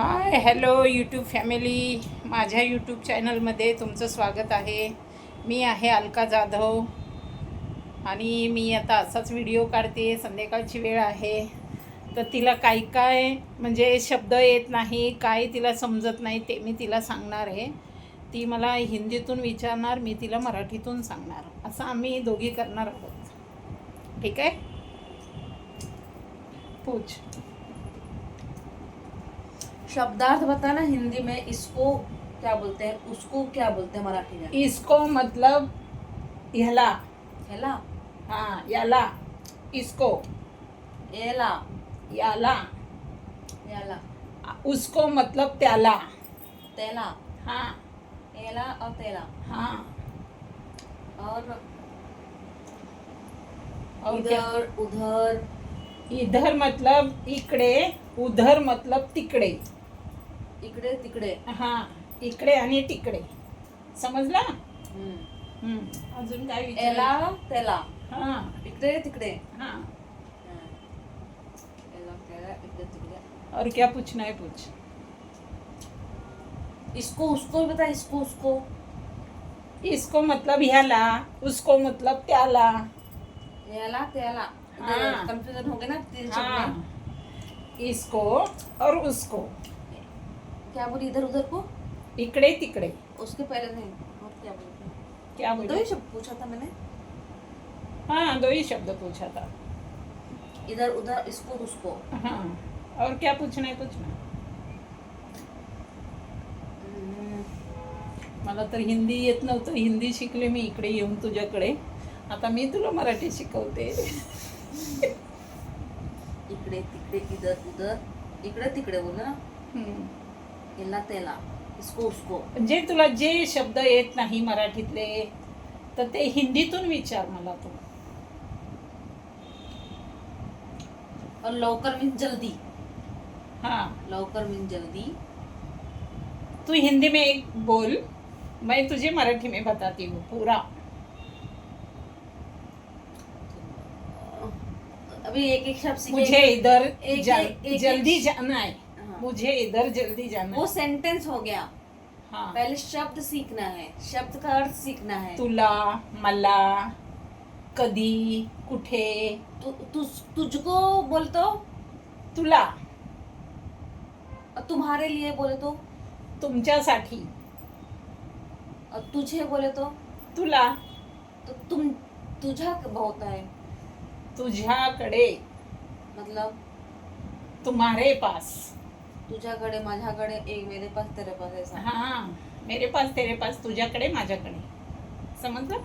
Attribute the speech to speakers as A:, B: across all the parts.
A: हाय hello YouTube family माझ्या YouTube चॅनलमध्ये तुमचं स्वागत आहे. मी आहे अलका जाधव आणि मी आता असाच व्हिडिओ काढते. संध्याकाळची वेळ आहे. तर तिला काय काय म्हणजे शब्द येत नाही काय तिला समजत नाही ते मी तिला सांगणार आहे. ती मला हिंदीतून विचारणार मी तिला मराठीतून सांगणार. असं आम्ही दोघी करणार आहोत. ठीक आहे? पूछ.
B: शब्दार्थ बताना हिंदी में इसको क्या बोलते हैं? उसको क्या बोलते हैं मराठी में?
A: इसको मतलब ह्याला
B: हेला
A: हाँ याला इसको।
B: एला।
A: याला
B: याला
A: उसको मतलब त्याला
B: तेला?
A: हाँ।
B: एला और तेला?
A: हाँ।
B: और उधर उधर?
A: इधर मतलब इकडे उधर मतलब तिकडे।
B: इकडे तिकडे.
A: हाँ इकडे आणि तिकडे. समजला?
B: हम्म.
A: हम्म. अजून काय
B: एला
A: हाँ.
B: इकडे तिकडे.
A: हाँ.
B: एला तेला इकडे तिकडे.
A: और क्या पूछना है पूछ.
B: इसको उसको बता इसको उसको.
A: इसको मतलब ह्याला उसको मतलब त्याला.
B: याला तेला
A: हाँ.
B: कंफ्यूजन हो गया ना तीन शब्द
A: हाँ. इसको और उसको.
B: क्या बोली इधर उधर को?
A: इकडे तिकडे.
B: उसके पहले नहीं और क्या बोलते
A: क्या
B: दो
A: बोले
B: ही शब्द पूछा था मैंने।
A: हाँ दो ही शब्द पूछा था।
B: इधर उधर इसको उसको।
A: हाँ और क्या पूछना है पूछना मला तर हिंदी येत नव्हतं. हिंदी शिकले मी इकडे येऊन तुझ्याकडे. आता मी तुला मराठी शिकवते.
B: इकडे तिकडे इधर उधर. इकडे तिकडे बोल ना. याला त्याला इसको उसको.
A: जे तुला जे शब्द येत नाही मराठीतले तर ते हिंदीतून विचार मला तू.
B: और लवकर मीन जल्दी.
A: हाँ.
B: लवकर मीन जल्दी.
A: तू हिंदी में एक बोल मैं तुझे मराठी में बताती हूँ पूरा.
B: अभी एक एक शब्द
A: मुझे इधर
B: एक-
A: जल,
B: एक- एक-
A: जल्दी जाना हाँ। मुझे इधर जल्दी जाना
B: वो सेंटेंस हो गया।
A: हाँ।
B: पहले शब्द सीखना है शब्द का अर्थ सीखना है।
A: तुला मला कधी कुठे।
B: तु, तु, तुझको बोल तो।
A: तुला।
B: तुम्हारे लिए बोले तो।
A: तुमच्यासाठी।
B: और तुझे बोले तो।
A: तुला।
B: तो तुम तुझा बहुत है।
A: तुझ्याकडे।
B: मतलब?
A: तुम्हारे पास।
B: तुझ्याकडे माझ्याकडे एक मेरे पास तेरे पास ऐसा.
A: हाँ मेरे पास तेरे पास तुझ्याकडे माझ्याकडे. समजलं?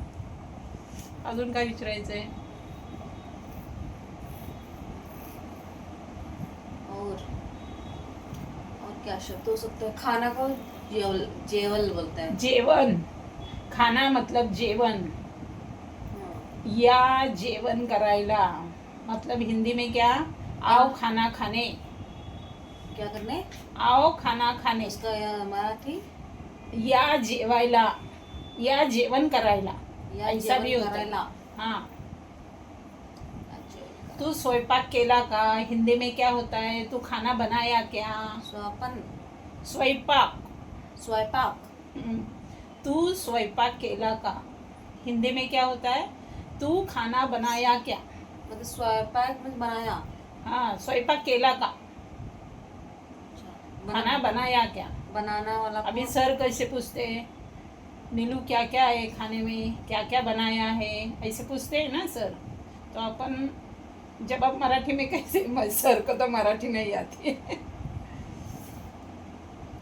A: अजून काय विचारायचंय?
B: और और क्या शब्द हो सकता है? खाना को जेवल जेवल बोलते हैं.
A: जेवण. खाना मतलब जेवण. या जेवण करायला. मतलब हिंदी में क्या? आओ खाना खाने.
B: क्या करने
A: आओ खाना खाने।
B: इसका मराठी?
A: या जेवायला या जेवण करायला।
B: या
A: ऐसा भी होता. है. हाँ तू स्वयंपाक केला का? हिंदी में क्या होता है? तू खाना बनाया क्या?
B: स्वयंपाक.
A: स्वयंपाक.
B: स्वयंपाक.
A: हम्म. तू स्वयंपाक केला का? हिंदी में क्या होता है? तू खाना बनाया क्या?
B: मतलब स्वयंपाक बनाया.
A: हाँ स्वयंपाक केला का? खाना बनाया क्या?
B: बनाना वाला
A: अभी? सर कैसे पूछते हैं नीलू क्या क्या है खाने में? क्या क्या बनाया है? ऐसे पूछते हैं ना सर। तो अपन जब आप मराठी में कैसे सर को तो मराठी नहीं आती है।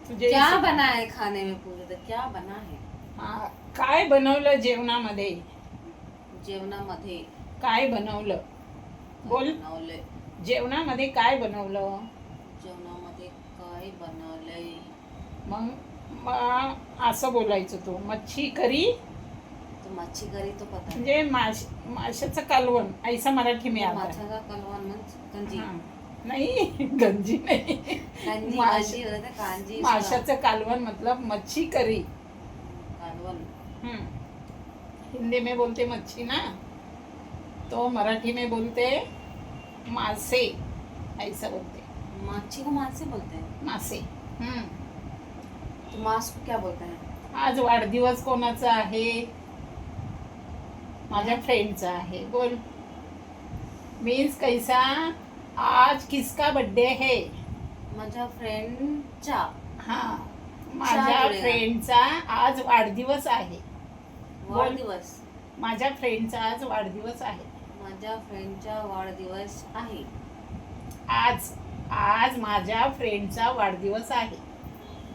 A: तुझे
B: क्या बना है खाने में पूछे थे क्या बना है?
A: हा, काय बनवलं जेवणामध्ये?
B: जेवणामध्ये?
A: काय बनवलं? बोल.
B: बनवले.
A: जेवणामध्ये काय बनवलं?
B: काय बनवलंय.
A: मग असं बोलायचं तू. मच्छी करी.
B: तो मच्छी करी तो पता
A: म्हणजे माश माशाचं कालवण. ऐसा मराठी में आता.
B: माछाचा कलवान म्हणजे कंजी
A: हाँ. नहीं गंजी नहीं.
B: कांजी
A: माश-
B: कांजी होते कांजी
A: माशाचं कालवण मतलब मच्छी करी.
B: कालवण.
A: हम्म. हिंदी में बोलते मच्छी ना? तो मराठी में बोलते मासे. ऐसा बोलते.
B: मच्छी को मासे बोलते हैं
A: मासे हम्म.
B: तो मास को क्या बोलते हैं
A: आज वाढदिवस कोणाचा आहे? माझ्या फ्रेंडचा आहे. बोल. मीन्स कैसा? आज किसका बर्थडे है?
B: माझ्या फ्रेंडचा
A: हा. माझ्या
B: बोलेगा.
A: फ्रेंडचा आज वाढदिवस आहे.
B: वाढदिवस.
A: माझ्या फ्रेंडचा आज वाढदिवस आहे.
B: माझ्या फ्रेंडचा वाढदिवस आहे.
A: आज आज माझ्या फ्रेंडचा वाढदिवस आहे.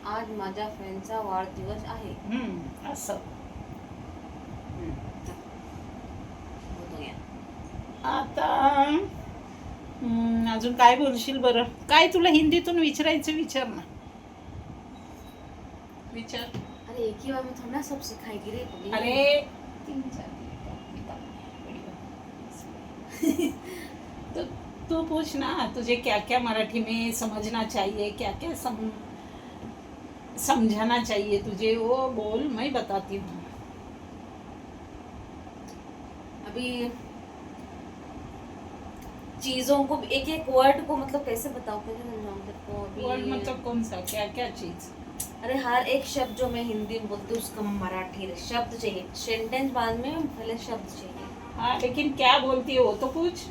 B: आज माझ्या फ्रेंडचा वाढदिवस आहे.
A: हम्म, असं.
B: हो.
A: आता हम्म, अजून काय बोलशील बरं? काय तुला हिंदीतून विचारायचं विचार ना. विचार.
B: अरे एक ही बार में थोड़ा ना सब सिखाएगी रे पगली.
A: अरे. तीन चार तो तू पूछ ना तुझे क्या क्या मराठी में समझना चाहिए? क्या क्या सम समझाना चाहिए तुझे? वो बोल मैं बताती हूँ।
B: अभी चीज़ों को एक एक वर्ड को मतलब कैसे बताऊँ? कैसे समझाऊं तेरे को अभी।
A: वर्ड मतलब कौन सा? क्या क्या चीज़?
B: अरे हर एक शब्द जो मैं हिंदी में बोलती हूँ उसका मराठी शब्द चाहिए। सेंटेंस बाद में पहले शब्द चाहिए।
A: हाँ लेकिन क्या बोलती है? वो तो पूछ।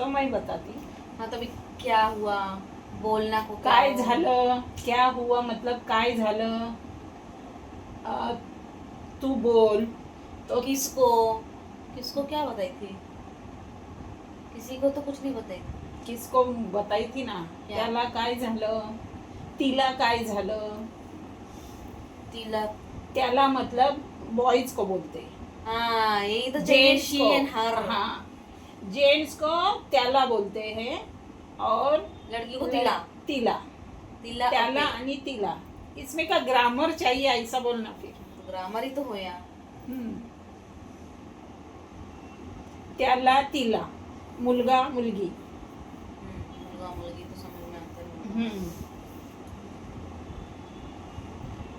A: तो मैं बताती.
B: हाँ तो अभी क्या हुआ? बोलना को क्या?
A: झालं? क्या हुआ? मतलब काय झालं? तू बोल.
B: तो किसको? किसको क्या बताई थी? किसी को तो कुछ नहीं बताई
A: किसको बताई थी ना? त्याला काय झालं? तिला काय झालं?
B: तिलक
A: त्याला मतलब बॉयज को बोलते.
B: हाँ यही तो चाहिए
A: जेंट्स
B: शी
A: को.
B: एंड हर
A: हाँ. जेंट्स को त्याला बोलते हैं और
B: लड़की को तिला।
A: तिला।
B: तिला
A: त्याला आणि तिला। इसमें का ग्रामर चाहिए ऐसा बोलना फिर।
B: ग्रामर ही तो हो या।
A: हम्म. त्याला तिला। मुलगा मुलगी।
B: मुलगा मुलगी तो समझ में आता है
A: हम्म.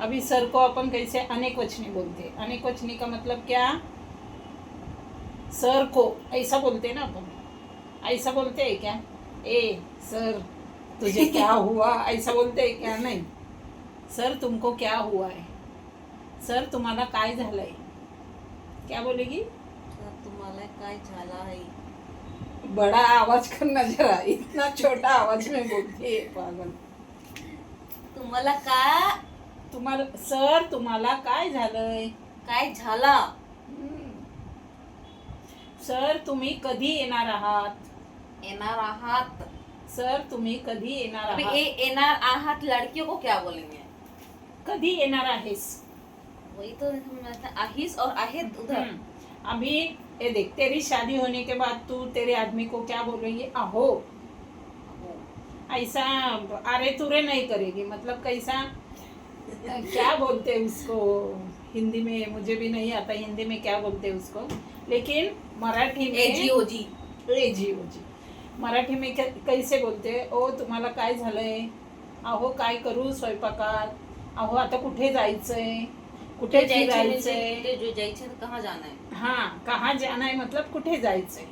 A: अभी सर को अपन कैसे अनेक वचने बोलते अनेक वचने का मतलब क्या? सर को ऐसा बोलते ना अपन। ऐसा बोलते हैं क्या? ए सर तुझे क्या हुआ? ऐसा बोलते हैं क्या? नहीं। सर तुमको क्या हुआ है? सर तुम्हाला काय झालंय? क्या बोलेगी?
B: तुम्हाला काय झाला आहे?
A: बड़ा आवाज करना जरा. इतना छोटा आवाज में बोलती है पागल.
B: तुम्हाला काय
A: तुम्हाला सर तुम्हाला काय झालंय?
B: काय झाला.
A: सर तुम्ही कधी येणार आहात?
B: येणार आहात.
A: सर तुम्ही कधी येणार
B: अभी
A: आहात?
B: ये येणार आहात? लड़कियों को क्या बोलेंगे?
A: कधी येणार आहेस?
B: वही तो समझ आता आहिस और आहेत उधर.
A: हम्म. अभी ये देख तेरी शादी होने के बाद तू तेरे आदमी को क्या बोलेंगे? आहो
B: हो.
A: ऐसा अरे तुरे नहीं करेगी। मतलब कैसा? क्या बोलते हैं उसको? हिंदी में मुझे भी नहीं आता। हिंदी में क्या बोलते हैं उसको? लेकिन मराठी में
B: एजी ओजी
A: ए जी ओ जी मराठी में कैसे बोलते? ओ तुम्हाला काय झालंय? अहो काय करू स्वयंपाकात? अहो आता कुठे जायचंय? कुठे
B: जायचे म्हणजे जो जायचे तर कहाँ जाना है?
A: हा कहा जाना है? मतलब कुठे जायचंय?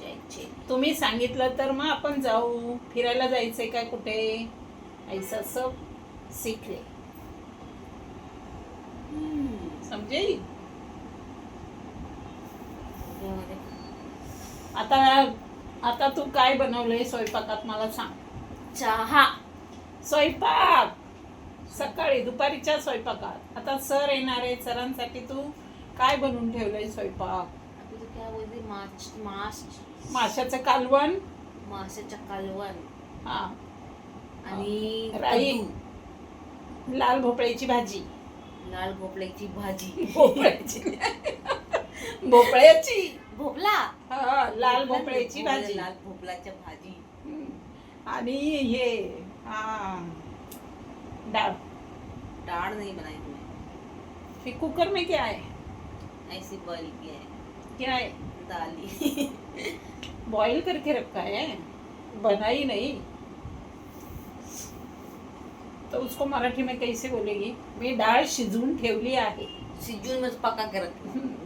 B: जायचे
A: तुम्ही सांगितलं तर मग आपण जाऊ. फिरायला जायचंय काय कुठे? ऐसा सब सीख ले
B: यामध्ये
A: आता आता तू काय बनवलंय स्वयंपाकात मला सांग.
B: चहा.
A: स्वयंपाक. सकाळी दुपारीच्या स्वयंपाकात. आता सर येणार आहे सरांसाठी तू काय बनवून ठेवलंय स्वयंपाक?
B: माछ माछ
A: माशाचं कालवण?
B: माशाच्या कालवण.
A: हा.
B: आणि
A: राई. लाल भोपळ्याची भाजी.
B: लाल भोपळ्याची भाजी.
A: भोपळ्याची. भोपळ्याची.
B: भोपला
A: हा लाल भोपळ्याची भाजी.
B: लाल भोपळ्याच्या भाजी.
A: आणि हे हा डाळ.
B: दाल नहीं बनाई हमने
A: फिर कुकर में क्या है
B: ऐसी बॉईल किया है
A: क्या है
B: दाली.
A: बॉईल करके रखा है. बनाई नहीं. तो उसको मराठी में कैसे बोलेगी? मी डाळ शिजवून ठेवली आहे.
B: शिजून मग पका के रखी
A: हम्म.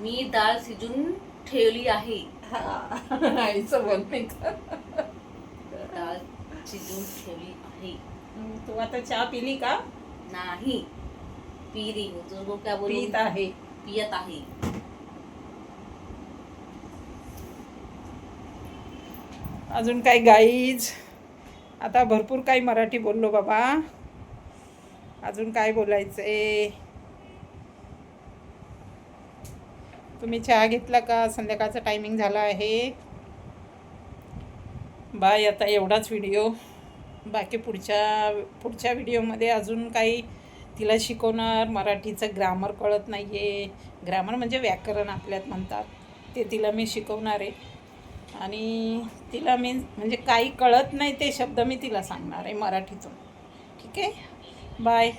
B: मी डाळ शिजून ठेवली आहे. डाळ शिजून ठेवली आहे.
A: तू आता चहा पिली का?
B: नाही. पी रही हूँ तुझको क्या बोलूं
A: पीत आहे.
B: पियत आहे.
A: अजून काय गाईज? आता भरपूर काही मराठी बोललो बाबा. अजून काय बोलायचं आहे तुम्ही चहा घेतला का? संध्याकाळचा टायमिंग झाला आहे. बाय आता एवढाच व्हिडिओ बाकी पुढच्या पुढच्या व्हिडिओमध्ये अजून काही तिला शिकवणार. मराठीचं ग्रामर कळत नाही आहे ग्रामर म्हणजे व्याकरण आपल्यात म्हणतात. ते तिला मी शिकवणार आहे. आणि तिला मी म्हणजे काही कळत नाही ते शब्द मी तिला सांगणार आहे मराठीतून. ठीक आहे? बाय.